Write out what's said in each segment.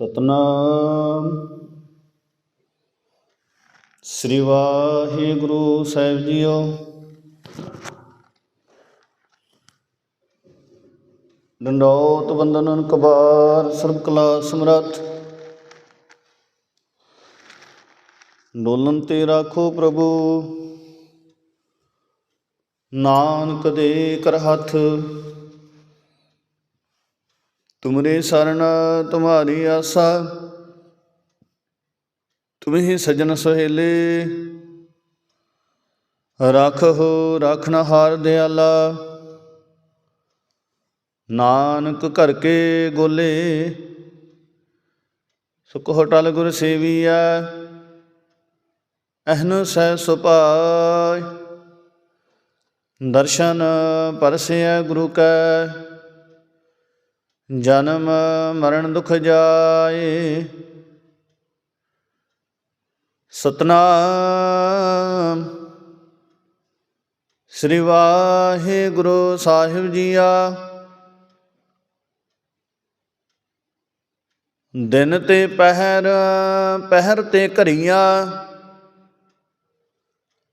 ਸਤਨਾਮ। ਸ੍ਰੀ ਵਾਹਿਗੁਰੂ ਸਾਹਿਬ ਜੀਓ। ਡੰਡੋਤ ਬੰਦਨਨ ਕਬਾਰ ਸਰਬ ਕਲਾ ਸਮਰੱਥ। ਡੋਲਨ ਤੇ ਰਾਖੋ ਪ੍ਰਭੂ। ਨਾਨਕ ਦੇ ਕਰ ਹੱਥ। ਤੁਮਰੇ ਸਰਣ ਤੁਮਾਰੀ ਆਸਾ ਤੁਮਹੀ ਸਜਣ ਸਹੇਲੇ। ਰਖੋ ਰਖਨ ਹਾਰ ਦਿਆਲਾ, ਨਾਨਕ ਘਰ ਕੇ ਗੋਲੇ। ਸੁਖ ਹੋਟਲ ਗੁਰ ਸੇਵੀਐ, ਅਹਨ ਸਹਿ ਸੁਪਾਇ ਦਰਸ਼ਨ ਪਰਸਿਐ ਗੁਰੂ ਕੈ। ਜਨਮ ਮਰਨ ਦੁਖ ਜਾਏ। ਸਤਨਾਮ। ਸ੍ਰੀ ਵਾਹਿਗੁਰੂ ਸਾਹਿਬ ਜੀਆ। ਦਿਨ ਤੇ ਪਹਿਰ ਪਹਿਰ ਤੇ ਘਰੀਆਂ।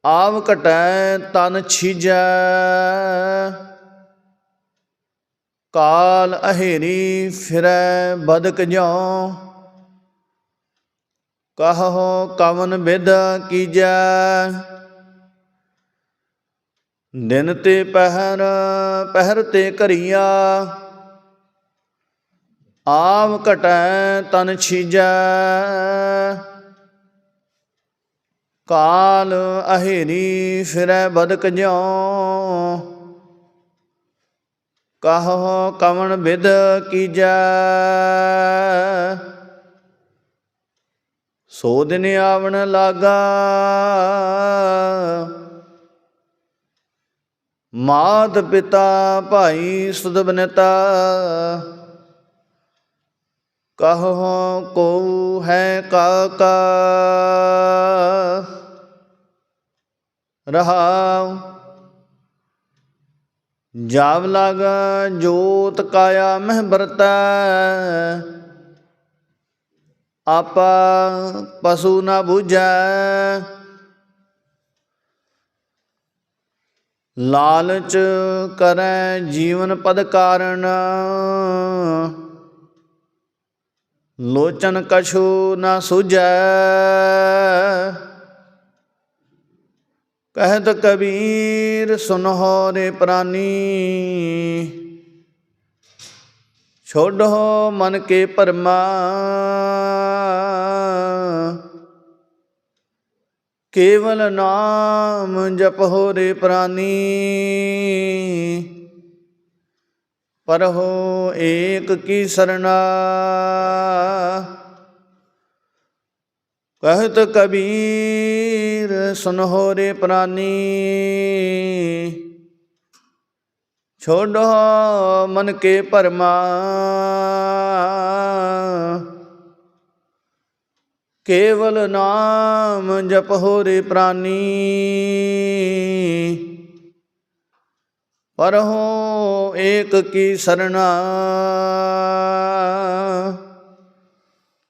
ਆਵ ਘਟੈ ਤਨ ਛੀਜੈ। ਕਾਲ ਅਹੇਰੀ ਫਿਰੈ ਬਦਕ ਜਿਉ। ਕਹੋ ਕਵਨ ਬਿਦ ਕੀਜੈ। ਦਿਨ ਤੇ ਪਹਿਰ ਪਹਿਰ ਤੇ ਘਰੀਆ। ਆਵ ਘਟੈ ਤਨ ਛੀਜੈ। ਕਾਲ ਅਹੇਰੀ ਫਿਰੈ ਬਦਕ ਜਿਉ। ਕਹੋ ਕਵਣ ਵਿਦ ਕੀਜੈ? ਸੋ ਦਿਨ ਆਵਣ ਲਾਗਾ। ਮਾਤ ਪਿਤਾ ਭਾਈ ਸੁਧ ਕਹੋ ਕੋ ਹੈ ਕਾਕਾ ਰਹਾਉ जाव लाग जोत काया मह बरत। आपा पशु न बुझ। लालच करें जीवन पद कारण। लोचन कछु न सुझ। ਕਹਿਤ ਕਬੀਰ, ਸੁਨਹੁ ਰੇ ਪ੍ਰਾਨੀ। ਛੋਡੋ ਮਨ ਕੇ ਪਰਮਾ। ਕੇਵਲ ਨਾਮ ਜਪੋ ਰੇ ਪ੍ਰਾਨੀ। ਪਰਹੋ ਏਕ ਕੀ ਸਰਣਾ। ਕਹਿਤ ਕਬੀਰ ਸੁਨਹੁ ਰੇ ਪ੍ਰਾਨੀ। ਛੋਡੋ ਮਨ ਕੇ ਪਰਮਾ ਕੇਵਲ ਨਾਮ ਜਪੋ ਰੇ ਪ੍ਰਾਨੀ। ਪਰਹੋ ਏਕ ਕੀ ਸਰਣਾ।